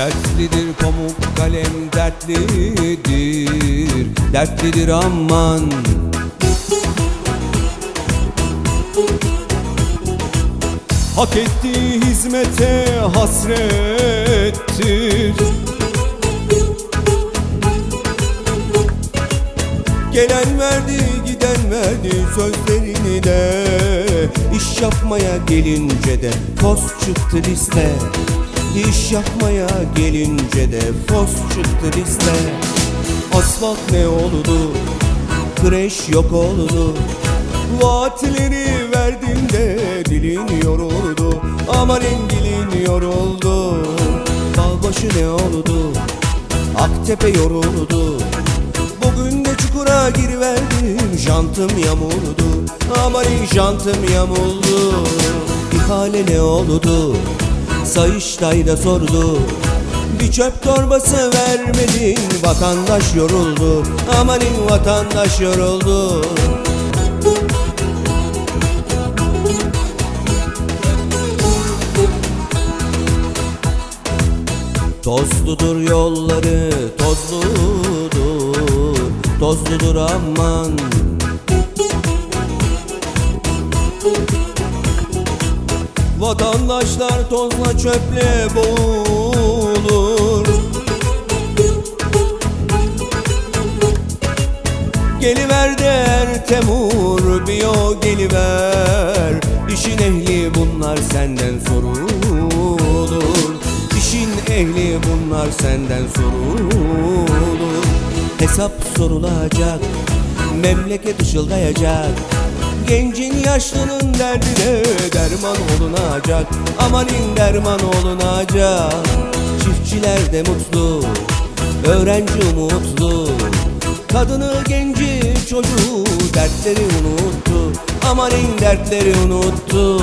Dertlidir pamuk kalem dertlidir Dertlidir aman. Hak ettiği hizmete hasrettir. Gelen verdi giden verdi sözlerini de İş yapmaya gelince de toz çıktı liste İş yapmaya gelince de fos çıktı liste. Asfalt ne oldu? Kreş yok oldu. Vaatleri verdiğinde dilin yoruldu. Amanın dilin yoruldu. Dağbaşı ne oldu? Aktepe yoruldu. Bugün de çukura giriverdim Jantım yamuldu. Amanın jantım yamuldu. İhale ne oldu Sayıştay'da sordu. Bir çöp torbası vermedin Vatandaş yoruldu. Amanın vatandaş yoruldu. Tozludur yolları tozludur. Tozludur aman Vatandaşlar tozla çöple boğulur. Geliver der Temur biyo geliver. İşin ehli bunlar senden sorulur. İşin ehli bunlar senden sorulur. Hesap sorulacak Memleket ışıldayacak Gencin yaşlının derdine derman olunacak. Amanin derman olunacak. Çiftçiler de mutlu Öğrenci umutlu. Kadını genci çocuğu dertleri unuttu. Amanin dertleri unuttu